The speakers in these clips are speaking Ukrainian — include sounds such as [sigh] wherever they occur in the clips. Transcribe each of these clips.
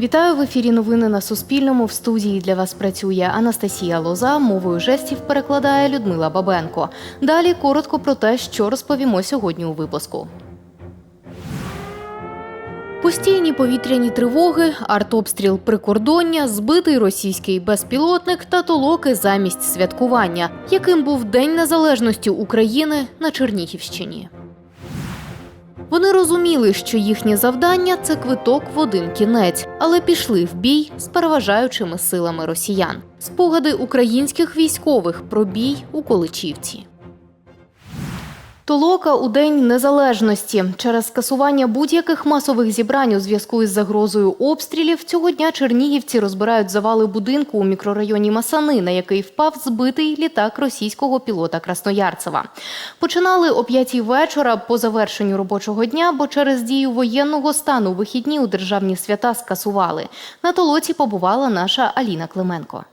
Вітаю в ефірі. Новини на Суспільному. В студії для вас працює Анастасія Лоза. Мовою жестів перекладає Людмила Бабенко. Далі коротко про те, що розповімо сьогодні у випуску. Постійні повітряні тривоги, артобстріл прикордоння, збитий російський безпілотник та толоки замість святкування, яким був День Незалежності України на Чернігівщині. Вони розуміли, що їхнє завдання це квиток в один кінець, але пішли в бій з переважаючими силами росіян. Спогади українських військових про бій у Количівці. Толока у День Незалежності через скасування будь-яких масових зібрань у зв'язку із загрозою обстрілів цього дня чернігівці розбирають завали будинку у мікрорайоні Масани, на який впав збитий літак російського пілота Красноярцева. Починали о п'ятій вечора по завершенню робочого дня, бо через дію воєнного стану вихідні у державні свята скасували. На толоці побувала наша Аліна Клименко.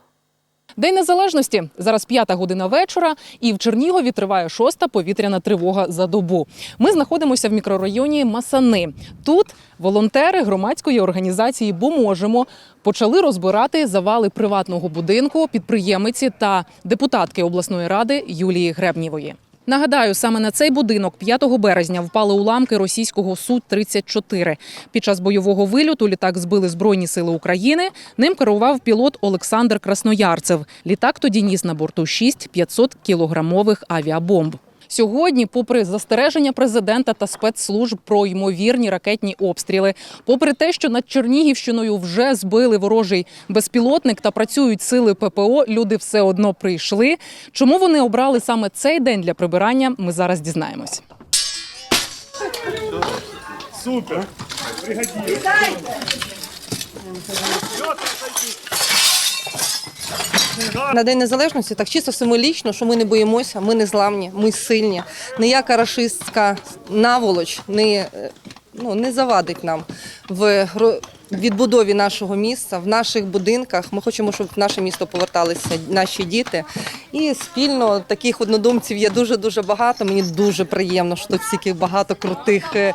День незалежності зараз п'ята година вечора, і в Чернігові триває шоста повітряна тривога за добу. Ми знаходимося в мікрорайоні Масани. Тут волонтери громадської організації «Бо можемо» почали розбирати завали приватного будинку підприємиці та депутатки обласної ради Юлії Гребнєвої. Нагадаю, саме на цей будинок 5 березня впали уламки російського су 34 Під час бойового вильоту літак збили збройні сили України. Ним керував пілот Олександр Красноярцев. Літак тоді ніс на борту 6 500 кілограмових авіабомб. Сьогодні, попри застереження президента та спецслужб про ймовірні ракетні обстріли, попри те, що над Чернігівщиною вже збили ворожий безпілотник та працюють сили ППО, люди все одно прийшли. Чому вони обрали саме цей день для прибирання? Ми зараз дізнаємось. Супер. На День Незалежності так чисто символічно, що ми не боїмося, ми не зламні, ми сильні. Ніяка рашистська наволоч не, е, ну, не завадить нам в відбудові нашого міста, в наших будинках. Ми хочемо, щоб в наше місто поверталися наші діти. І спільно таких однодумців є дуже-дуже багато. Мені дуже приємно, що тут стільки багато крутих е,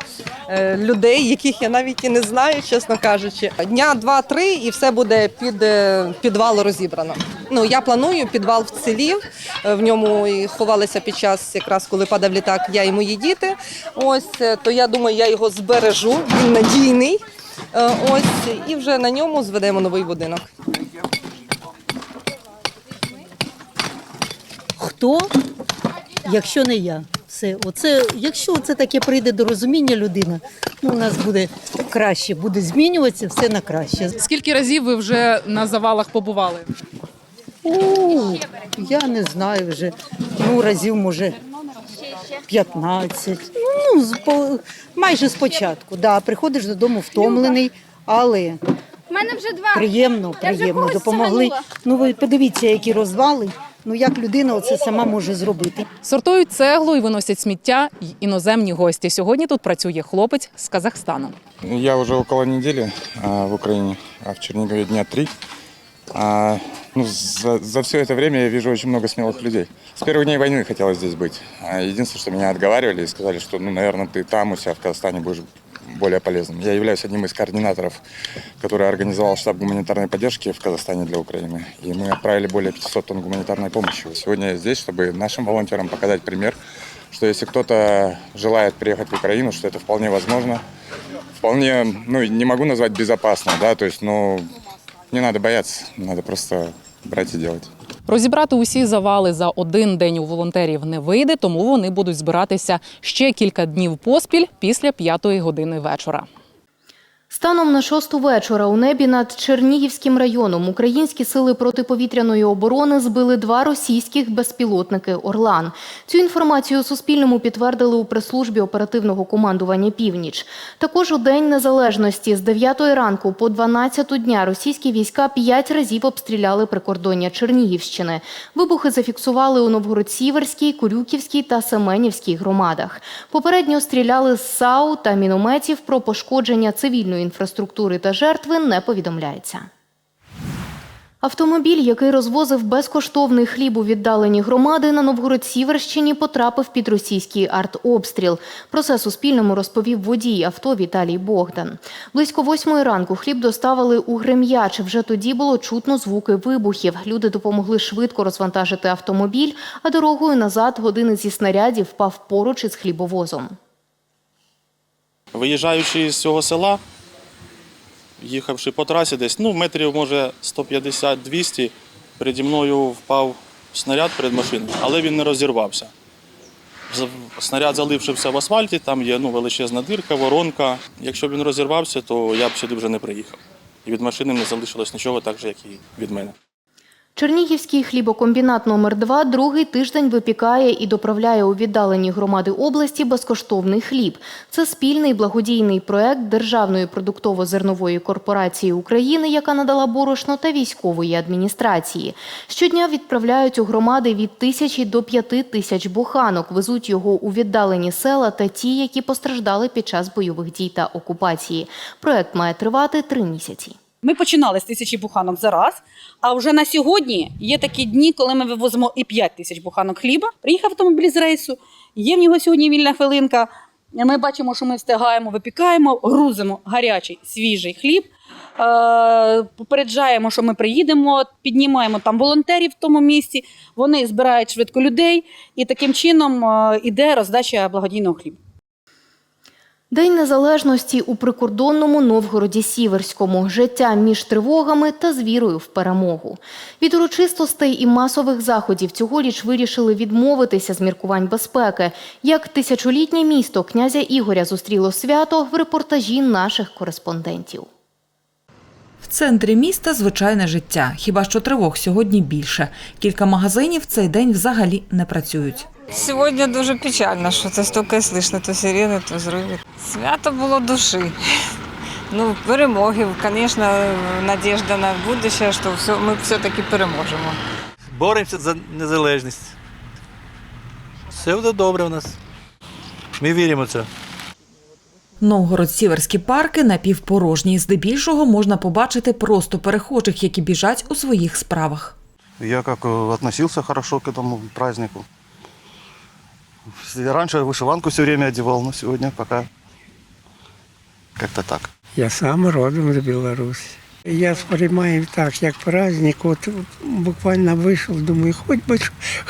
е, людей, яких я навіть і не знаю, чесно кажучи. Дня два-три і все буде під е, підвал розібрано. Ну я планую підвал вцілів. В ньому і ховалися під час, якраз коли падав літак, я і мої діти. Ось то я думаю, я його збережу. Він надійний. Е, Ось і вже на ньому зведемо новий будинок. Хто, якщо не я? Все, оце, якщо це таке прийде до розуміння людина, ну у нас буде краще, буде змінюватися все на краще. Скільки разів ви вже на завалах побували? У, я не знаю вже. Ну, разів може 15. Ну, з- по- майже спочатку. Да, приходиш додому втомлений, але У мене вже два. приємно, Я вже приємно когось допомогли. Ну, ви подивіться, які розвали. Ну, як людина оце сама може зробити. Сортують цеглу і виносять сміття й іноземні гості. Сьогодні тут працює хлопець з Казахстану. Я уже около недели а, в Украине, а в Чернигове дня три. А, ну, за, за все это время я вижу очень много смелых людей. С первых дней войны хотелось здесь быть. А единственное, что меня отговаривали и сказали, что, ну, наверное, ты там у себя в Казахстане будешь более полезным. Я являюсь одним из координаторов, который организовал штаб гуманитарной поддержки в Казахстане для Украины. И мы отправили более 500 тонн гуманитарной помощи. Сегодня я здесь, чтобы нашим волонтерам показать пример, что если кто-то желает приехать в Украину, что это вполне возможно. Вполне, ну, не могу назвать безопасно, да, то есть, ну, не надо бояться, надо просто брати делать. Розібрати усі завали за один день у волонтерів не вийде, тому вони будуть збиратися ще кілька днів поспіль після п'ятої години вечора. Станом на шосту вечора у небі над Чернігівським районом українські сили протиповітряної оборони збили два російських безпілотники Орлан. Цю інформацію Суспільному підтвердили у прес-службі оперативного командування Північ. Також у День Незалежності з 9 ранку по 12 дня російські війська п'ять разів обстріляли прикордоння Чернігівщини. Вибухи зафіксували у Новгород-Сіверській, Курюківській та Семенівській громадах. Попередньо стріляли з САУ та мінометів про пошкодження цивільної інфраструктури та жертви не повідомляється. Автомобіль, який розвозив безкоштовний хліб у віддалені громади на Новгород-Сіверщині, потрапив під російський артобстріл. Про це Суспільному розповів водій авто Віталій Богдан. Близько восьмої ранку хліб доставили у Грем'яч. Вже тоді було чутно звуки вибухів. Люди допомогли швидко розвантажити автомобіль, а дорогою назад один зі снарядів впав поруч із хлібовозом. Виїжджаючи з цього села, їхавши по трасі десь, ну, метрів, може, 150-200, переді мною впав снаряд перед машиною, але він не розірвався. Снаряд залишився в асфальті, там є ну, величезна дирка, воронка. Якщо б він розірвався, то я б сюди вже не приїхав. І від машини не залишилось нічого, так же, як і від мене. Чернігівський хлібокомбінат номер 2 другий тиждень випікає і доправляє у віддалені громади області безкоштовний хліб. Це спільний благодійний проект Державної продуктово-зернової корпорації України, яка надала борошно та військової адміністрації. Щодня відправляють у громади від тисячі до п'яти тисяч буханок. Везуть його у віддалені села та ті, які постраждали під час бойових дій та окупації. Проект має тривати три місяці. Ми починали з тисячі буханок за раз, а вже на сьогодні є такі дні, коли ми вивозимо і 5 тисяч буханок хліба. Приїхав автомобіль з рейсу, є в нього сьогодні вільна хвилинка. Ми бачимо, що ми встигаємо, випікаємо, грузимо гарячий свіжий хліб. Е, Попереджаємо, що ми приїдемо, піднімаємо там волонтерів в тому місці. Вони збирають швидко людей, і таким чином е, іде роздача благодійного хлібу. День незалежності у прикордонному Новгороді Сіверському. Життя між тривогами та з вірою в перемогу. Від урочистостей і масових заходів цьогоріч вирішили відмовитися з міркувань безпеки. Як тисячолітнє місто князя Ігоря зустріло свято в репортажі наших кореспондентів. В центрі міста звичайне життя, хіба що тривог сьогодні більше. Кілька магазинів цей день взагалі не працюють. Сьогодні дуже печально, що це стільки слышно, то сирени, то зриви. Свято було душі. Ну, перемоги, звісно, надіжда на будущее, що все, ми все-таки переможемо. Боремося за незалежність. Все буде добре у нас. Ми віримо в це. Новгород-Сіверські парки напівпорожні. Здебільшого можна побачити просто перехожих, які біжать у своїх справах. Я как э, относился хорошо к этому празднику. Я раньше вышиванку все время одевал, но сегодня пока как-то так. Я сам родом з Білорусі. Я сприймаю так, як праздник. От буквально вийшов, думаю, хоч би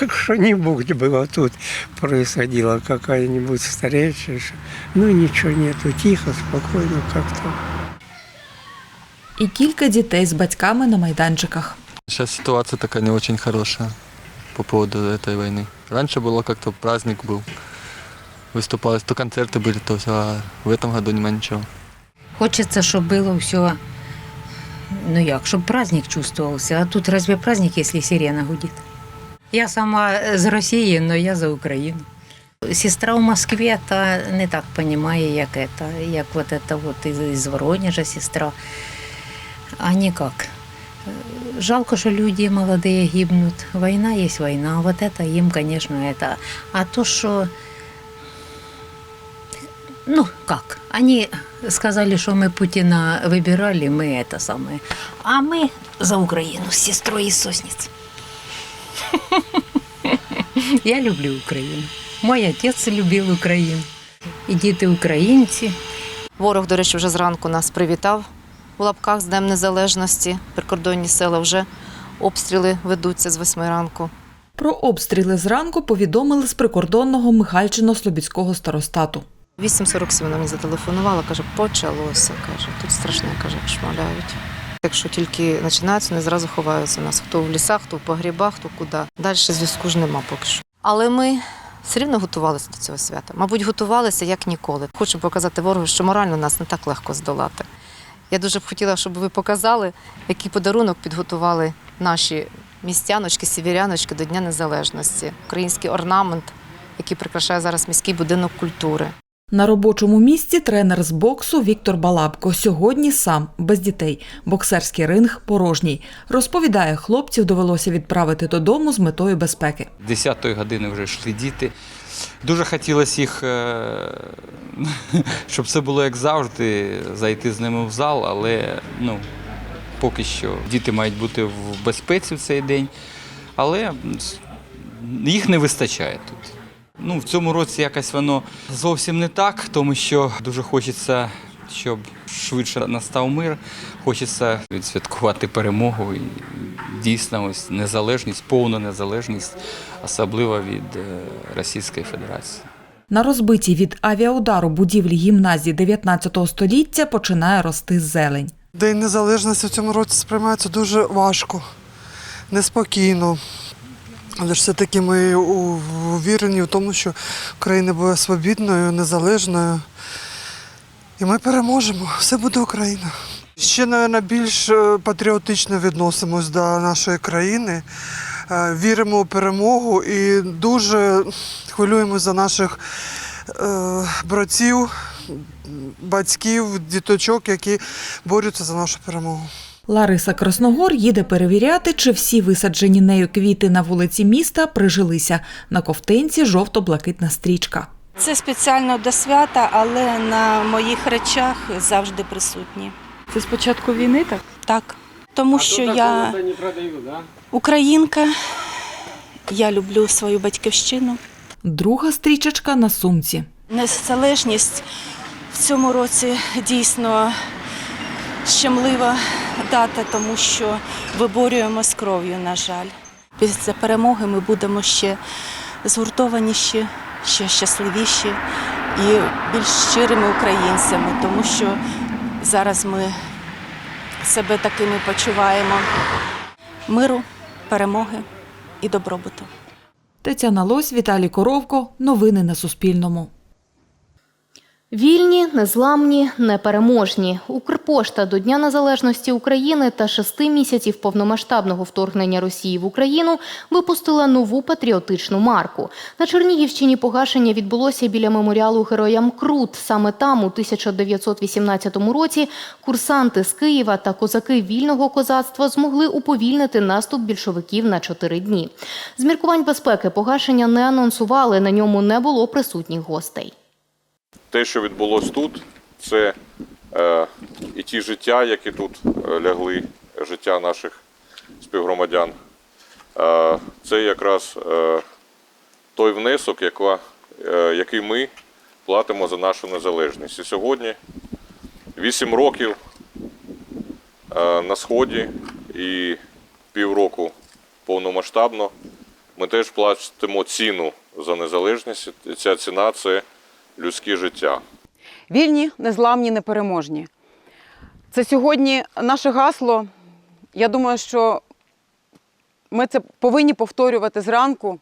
що-нибудь було тут происходило, какая-нибудь встреча. що- Ну нічого нету, тихо, спокійно как-то. І кілька дітей з батьками на майданчиках. Сейчас ситуация такая не очень хорошая по поводу этой войны. Раньше было как-то праздник был. Выступалось, то концерты были, то все, а в этом году нема ничего. Хочеться, щоб було все, ну як, щоб праздник чувствовался. А тут разве праздник, если сирена гудит? Я сама з Росії, но я за Україну. Сестра в Москве та не так понимає, як это, як вот это вот із, із Воронежа сестра. А никак. Жалко, что люди молодые гибнут. Война есть война. Вот это им, конечно, это. А то, что ну, как? Они сказали, что мы Путина выбирали, мы это самое. А мы за Украину с сестрой из Сосниц. [laughs] Я люблю Украину. Мой отец любил Украину. І діти українці. Ворог, до речі, вже зранку нас привітав у лапках з Днем Незалежності. Прикордонні села вже обстріли ведуться з восьми ранку. Про обстріли зранку повідомили з прикордонного Михальчино-Слобідського старостату. 8.47 вона мені зателефонувала, каже, почалося. Каже, тут страшне, каже, шмаляють. Якщо тільки починаються, вони зразу ховаються у нас. Хто в лісах, хто в погрібах, хто куди. Далі зв'язку ж нема поки що. Але ми все рівно готувалися до цього свята. Мабуть, готувалися як ніколи. Хочу показати ворогу, що морально нас не так легко здолати. Я дуже б хотіла, щоб ви показали, який подарунок підготували наші містяночки, сівіряночки до Дня Незалежності. Український орнамент, який прикрашає зараз міський будинок культури. На робочому місці тренер з боксу Віктор Балабко. Сьогодні сам без дітей. Боксерський ринг порожній. Розповідає, хлопців довелося відправити додому з метою безпеки. 10-ї години вже йшли діти. Дуже хотілося їх, е, [laughs] щоб все було як завжди, зайти з ними в зал, але ну, поки що діти мають бути в безпеці в цей день, але їх не вистачає тут. Ну, в цьому році якось воно зовсім не так, тому що дуже хочеться, щоб швидше настав мир. Хочеться відсвяткувати перемогу і дійсно ось незалежність, повну незалежність, особливо від е, Російської Федерації. На розбитій від авіаудару будівлі гімназії 19 століття починає рости зелень. День незалежності в цьому році сприймається дуже важко, неспокійно. Але ж все-таки ми увірені в тому, що Україна буде свобідною, незалежною. І ми переможемо. Все буде Україна. Ще, мабуть, більш е, патріотично відносимось до нашої країни. Е, Віримо у перемогу і дуже хвилюємось за наших е, братів, батьків, діточок, які борються за нашу перемогу. Лариса Красногор їде перевіряти, чи всі висаджені нею квіти на вулиці міста прижилися. На ковтинці жовто-блакитна стрічка. Це спеціально до свята, але на моїх речах завжди присутні. Це з початку війни, так? Так. Тому що я українка, я люблю свою батьківщину. Друга стрічечка на сумці. Незалежність в цьому році дійсно щемлива дата, тому що виборюємо з кров'ю, на жаль. Після перемоги ми будемо ще згуртованіші, ще щасливіші і більш щирими українцями, тому що зараз ми себе такими почуваємо. Миру, перемоги і добробуту. Тетяна Лось, Віталій Коровко. Новини на Суспільному. Вільні, незламні, непереможні. Укрпошта до Дня Незалежності України та шести місяців повномасштабного вторгнення Росії в Україну випустила нову патріотичну марку. На Чернігівщині погашення відбулося біля меморіалу героям Крут. Саме там, у 1918 році, курсанти з Києва та козаки вільного козацтва змогли уповільнити наступ більшовиків на чотири дні. З міркувань безпеки погашення не анонсували, на ньому не було присутніх гостей. Те, що відбулось тут, це е, і ті життя, які тут е, лягли, життя наших співгромадян. Е, це якраз е, той внесок, яка, е, який ми платимо за нашу незалежність. І сьогодні 8 років е, на Сході і півроку повномасштабно ми теж платимо ціну за незалежність. Ця ціна це людське життя. Вільні, незламні, непереможні. Це сьогодні наше гасло. Я думаю, що ми це повинні повторювати зранку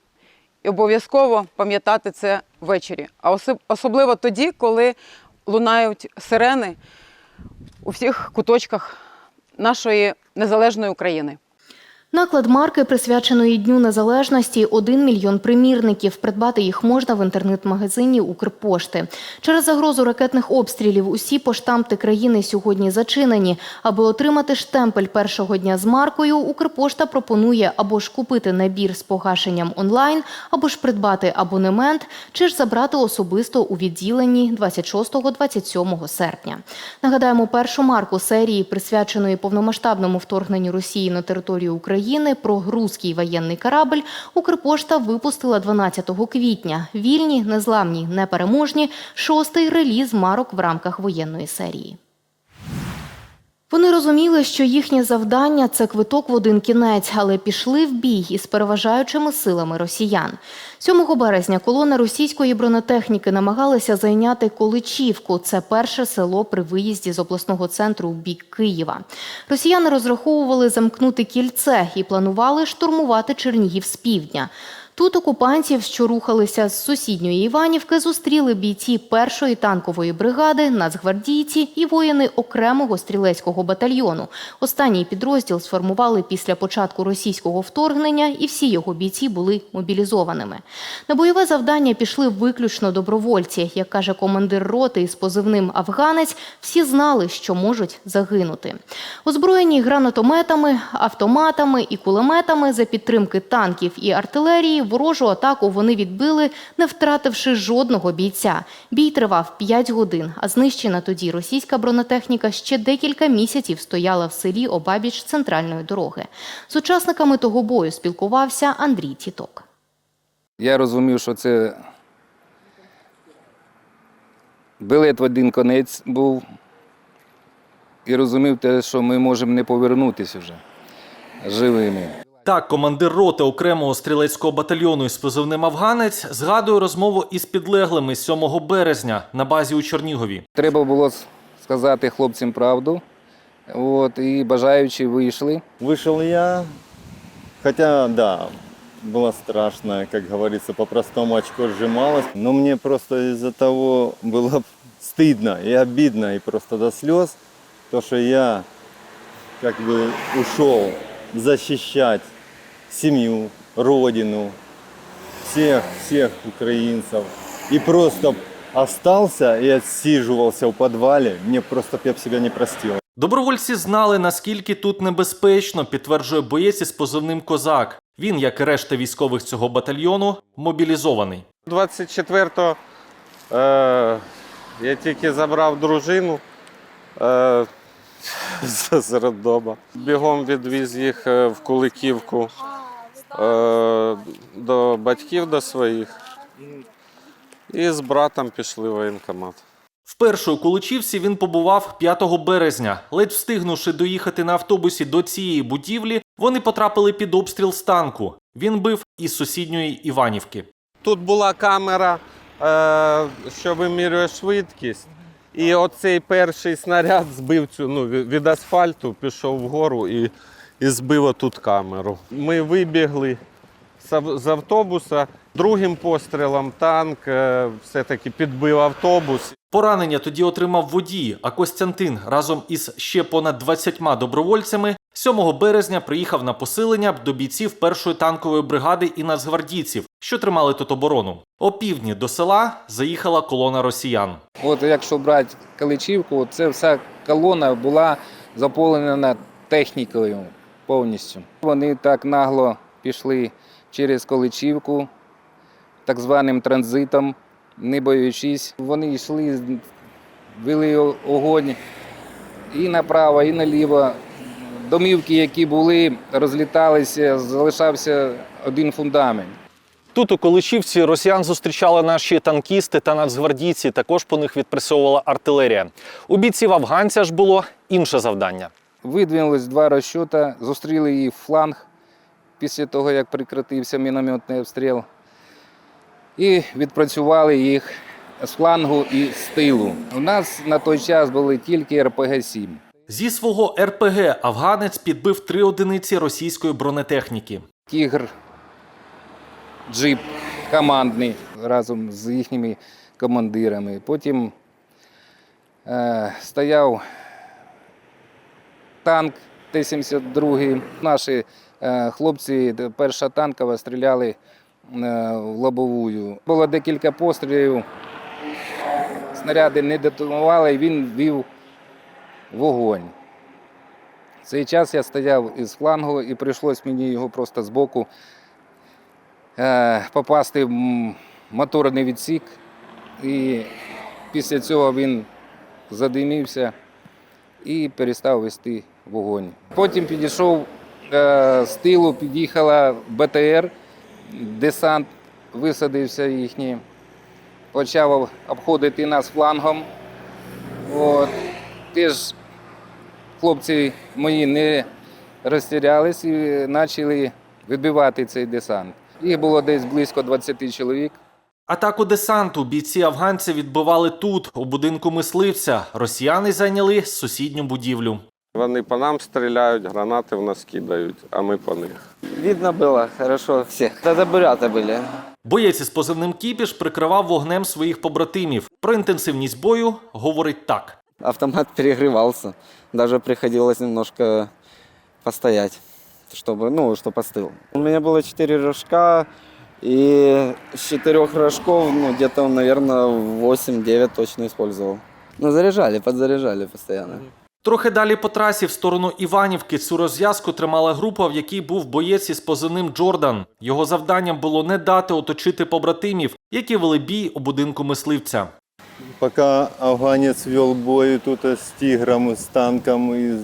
і обов'язково пам'ятати це ввечері. А особливо тоді, коли лунають сирени у всіх куточках нашої незалежної України. Наклад марки, присвяченої Дню Незалежності, 1 мільйон примірників. Придбати їх можна в інтернет-магазині Укрпошти. Через загрозу ракетних обстрілів усі поштамти країни сьогодні зачинені. Аби отримати штемпель першого дня з маркою, Укрпошта пропонує або ж купити набір з погашенням онлайн, або ж придбати абонемент, чи ж забрати особисто у відділенні 26-27 серпня. Нагадаємо, першу марку серії, присвяченої повномасштабному вторгненню Росії на територію України, про грузький воєнний корабль Укрпошта випустила 12 квітня. Вільні, незламні, непереможні шостий реліз марок в рамках воєнної серії. Вони розуміли, що їхнє завдання це квиток в один кінець, але пішли в бій із переважаючими силами росіян. 7 березня колона російської бронетехніки намагалася зайняти Количівку. Це перше село при виїзді з обласного центру в бік Києва. Росіяни розраховували замкнути кільце і планували штурмувати Чернігів з півдня. Тут окупантів, що рухалися з сусідньої Іванівки, зустріли бійці першої танкової бригади, нацгвардійці і воїни окремого стрілецького батальйону. Останній підрозділ сформували після початку російського вторгнення, і всі його бійці були мобілізованими. На бойове завдання пішли виключно добровольці. Як каже командир роти із позивним Афганець, всі знали, що можуть загинути. Озброєні гранатометами, автоматами і кулеметами за підтримки танків і артилерії ворожу атаку вони відбили, не втративши жодного бійця. Бій тривав 5 годин, а знищена тоді російська бронетехніка ще декілька місяців стояла в селі обабіч центральної дороги. З учасниками того бою спілкувався Андрій Тіток. Я розумів, що це білет в один конець був. І розумів те, що ми можемо не повернутися вже живими. Так, командир роти окремого стрілецького батальйону із позивним Афганець згадує розмову із підлеглими 7 березня на базі у Чернігові. Треба було с- сказати хлопцям правду. От, і бажаючі вийшли. Вышел я, хотя, да, было страшно, как говорится, по-простому очко сжималось, но мне просто из-за того было стыдно и обидно, и просто до слез, то, что я как бы ушел защищать семью, родину, всех, всех украинцев, и просто остался и отсиживался в подвале, мне просто б я б себя не простил. Добровольці знали, наскільки тут небезпечно, підтверджує боєць із позивним Козак. Він, як і решта військових цього батальйону, мобілізований. 24-го е, я тільки забрав дружину е, [laughs] з з роддома. Бігом відвіз їх е, в Куликівку е, до батьків до своїх. І з братом пішли в воєнкомат. Вперше у Куличівці він побував 5 березня. Ледь встигнувши доїхати на автобусі до цієї будівлі, вони потрапили під обстріл з танку. Він бив із сусідньої Іванівки. Тут була камера, е, що вимірює швидкість. І оцей перший снаряд збив цю ну, від від асфальту, пішов вгору і, і збив отут камеру. Ми вибігли з ав- з автобуса. Другим пострілом танк е, все-таки підбив автобус. Поранення тоді отримав водій, а Костянтин разом із ще понад 20 добровольцями 7 березня приїхав на посилення до бійців першої танкової бригади і нацгвардійців, що тримали тут оборону. О півдні до села заїхала колона росіян. От якщо брати Каличівку, це вся колона була заповнена технікою повністю. Вони так нагло пішли через Количівку, так званим транзитом, не боючись. Вони йшли, вели огонь і направо, і наліво. Домівки, які були, розліталися, залишався один фундамент. Тут у Количівці росіян зустрічали наші танкісти та нацгвардійці. Також по них відпрацьовувала артилерія. У бійців афганця ж було інше завдання. Видвинулись два розчота, зустріли її в фланг після того, як прекратився мінометний обстріл. І відпрацювали їх з флангу і з тилу. У нас на той час були тільки РПГ-7. Зі свого РПГ афганець підбив три одиниці російської бронетехніки. Тігр, джип командний разом з їхніми командирами. Потім е, стояв танк Т-72. Наші е, хлопці, перша танкова, стріляли е, в лобовую. Було декілька пострілів, снаряди не детонували, і він вів вогонь. В цей час я стояв із флангу і прийшлось мені його просто збоку е, попасти в моторний відсік. І після цього він задимівся і перестав вести вогонь. Потім підійшов е, з тилу, під'їхала БТР, десант висадився їхній, почав обходити нас флангом. От. Теж хлопці мої не розтірялись і почали відбивати цей десант. Їх було десь близько 20 чоловік. Атаку десанту бійці афганці відбивали тут, у будинку мисливця. Росіяни зайняли сусідню будівлю. Вони по нам стріляють, гранати в нас кидають, а ми по них. Видно было хорошо всех. Это буряты были. Боєць із позивним Кіпіш прикривав вогнем своїх побратимів. Про інтенсивність бою говорить так. Автомат [laughs] перегревался. Даже приходилось немножко постоять, чтобы, ну, чтобы остыл. У меня было 4 рожка, и с четырех рожков, ну, где-то, наверное, 8-9 точно использовал. Ну, заряжали, подзаряжали постоянно. Трохи далі по трасі в сторону Іванівки цю розв'язку тримала група, в якій був боєць із позивним Джордан. Його завданням було не дати оточити побратимів, які вели бій у будинку мисливця. Пока афганец вел бой тут с тигром, с танком из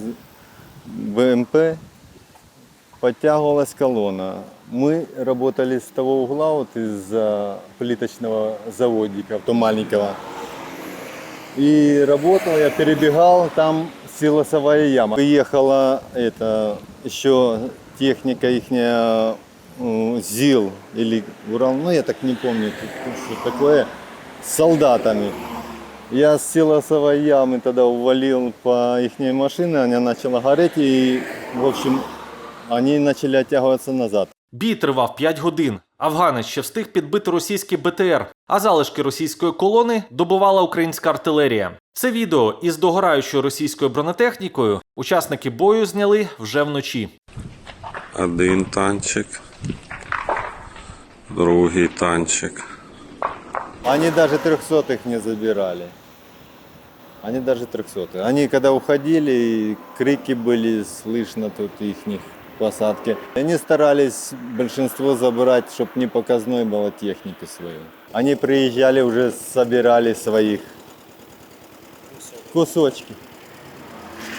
БМП, подтягивалась колонна. Мы работали с того угла, вот из плиточного заводика, то маленького. И работал, я перебегал, там силосовая яма. Приехала это, еще техника ихняя, м, ЗИЛ или Урал, ну я так не помню, что такое, с солдатами. Я с силосовой ямы тогда увалил по их машине, она начала гореть и, в общем, они начали оттягиваться назад. Бій тривав 5 годин. Афганець ще встиг підбити російський БТР, а залишки російської колони добувала українська артилерія. Це відео із догораючою російською бронетехнікою учасники бою зняли вже вночі. Один танчик, другий танчик. Они даже трехсотых не забирали. Они даже трехсотых. Они когда уходили, и крики были слышно тут их посадки. Они старались большинство забрать, чтобы не показной была техники свою. Они приезжали, уже собирали своих кусочки.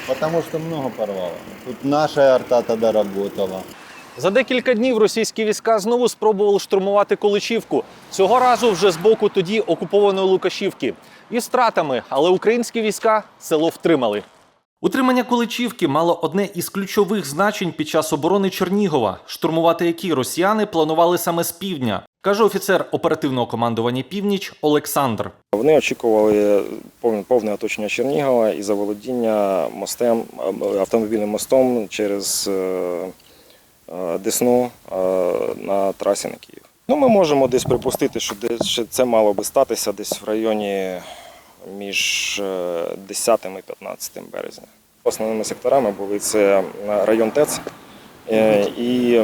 Потому что много порвало. Тут наша арта тогда работала. За декілька днів російські війська знову спробували штурмувати Количівку. Цього разу вже з боку тоді окупованої Лукашівки. Із втратами, але українські війська село втримали. Утримання Количівки мало одне із ключових значень під час оборони Чернігова, штурмувати які росіяни планували саме з півдня, каже офіцер оперативного командування Північ Олександр. Вони очікували повне, оточення Чернігова і заволодіння мостем, автомобільним мостом через е, е, Десну е, на трасі на Київ. Ну, ми можемо десь припустити, що це мало би статися десь в районі між е, 10 і 15 березня. Основними секторами були це район ТЕЦ е, і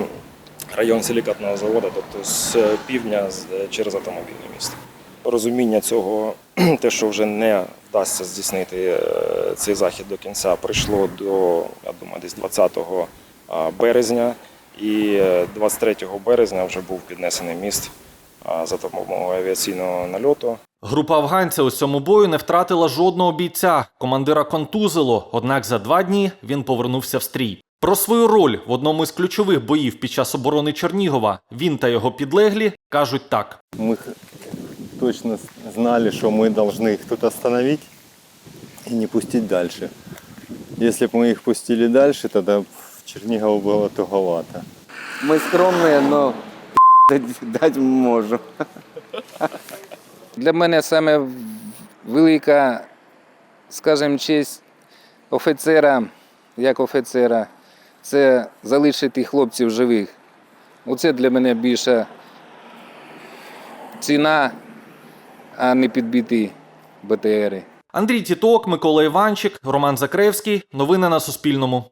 район силікатного заводу, тобто з півдня через автомобільне місто. Розуміння цього, [clears throat] те, що вже не вдасться здійснити е, цей захід до кінця, прийшло до, я думаю, десь 20 березня. І е, 23 березня вже був піднесений міст за допомогою авіаційного нальоту. Група афганця у цьому бою не втратила жодного бійця. Командира контузило, однак за два дні він повернувся в стрій. Про свою роль в одному із ключових боїв під час оборони Чернігова він та його підлеглі кажуть так. Мы х- точно знали, что мы должны их тут остановить и не пустить дальше. Если бы мы их пустили дальше, тогда в Чернигову было туговато. Мы скромные, но дать, [laughs] дать можем. Для мене саме велика, скажімо, честь офіцера, як офіцера, це залишити хлопців живих. Оце для мене більша ціна, а не підбиті БТРи. Андрій Тіток, Микола Іванчик, Роман Закревський. Новини на Суспільному.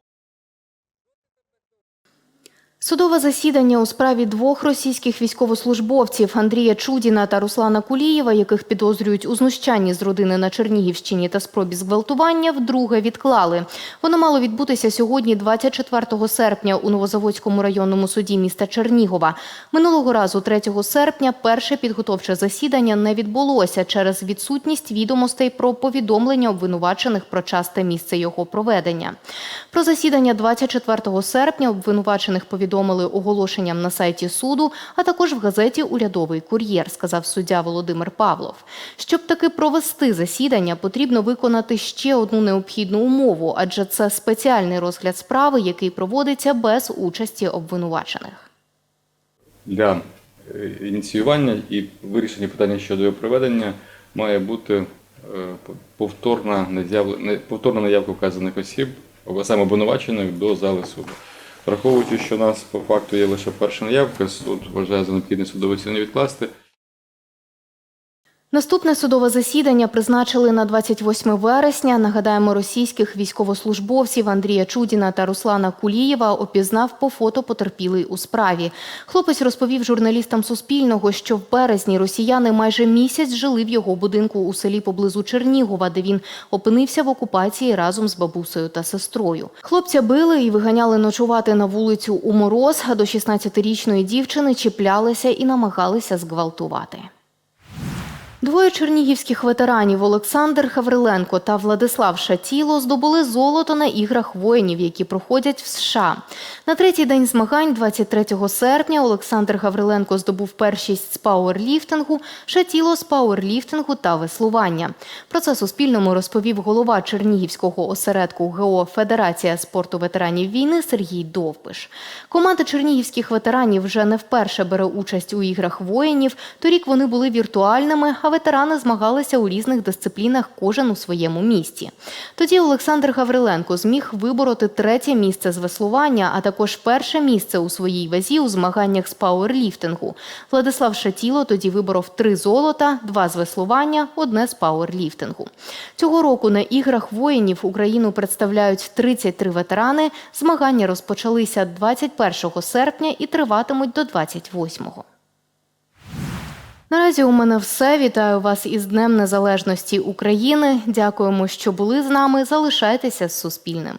Судове засідання у справі двох російських військовослужбовців Андрія Чудіна та Руслана Кулієва, яких підозрюють у знущанні з родини на Чернігівщині та спробі зґвалтування, вдруге відклали. Воно мало відбутися сьогодні, 24 серпня, у Новозаводському районному суді міста Чернігова. Минулого разу, 3 серпня, перше підготовче засідання не відбулося через відсутність відомостей про повідомлення обвинувачених про час та місце його проведення. Про засідання 24 серпня обвинувачених повідомили оголошенням на сайті суду, а також в газеті Урядовий кур'єр, сказав суддя Володимир Павлов. Щоб таки провести засідання, потрібно виконати ще одну необхідну умову, адже це спеціальний розгляд справи, який проводиться без участі обвинувачених. для е, ініціювання і вирішення питання щодо його проведення має бути е, повторна наявка, вказаних осіб, саме обвинувачених до зали суду. Враховуючи, що у нас по факту є лише перша наявка, суд вважає за необхідне судове засідання відкласти. Наступне судове засідання призначили на 28 вересня. Нагадаємо, російських військовослужбовців Андрія Чудіна та Руслана Кулієва опізнав по фото потерпілий у справі. Хлопець розповів журналістам Суспільного, що в березні росіяни майже місяць жили в його будинку у селі поблизу Чернігова, де він опинився в окупації разом з бабусею та сестрою. Хлопця били і виганяли ночувати на вулицю у мороз, а до 16-річної дівчини чіплялися і намагалися зґвалтувати. Двоє чернігівських ветеранів Олександр Хавриленко та Владислав Шатіло здобули золото на іграх воїнів, які проходять в США. На третій день змагань, 23 серпня, Олександр Гавриленко здобув першість з пауерліфтингу, Шатіло з пауерліфтингу та веслування. Про це Суспільному розповів голова Чернігівського осередку ГО Федерація спорту ветеранів війни Сергій Довбиш. Команда чернігівських ветеранів вже не вперше бере участь у іграх воїнів. Торік вони були віртуальними, а ветерани змагалися у різних дисциплінах, кожен у своєму місті. Тоді Олександр Гавриленко зміг вибороти третє місце з веслування, а також перше місце у своїй вазі у змаганнях з пауерліфтингу. Владислав Шатіло тоді виборов три золота, два з веслування, одне з пауерліфтингу. Цього року на іграх воїнів Україну представляють 33 ветерани. Змагання розпочалися 21 серпня і триватимуть до 28-го. Наразі у мене все. Вітаю вас із Днем Незалежності України. Дякуємо, що були з нами. Залишайтеся з Суспільним.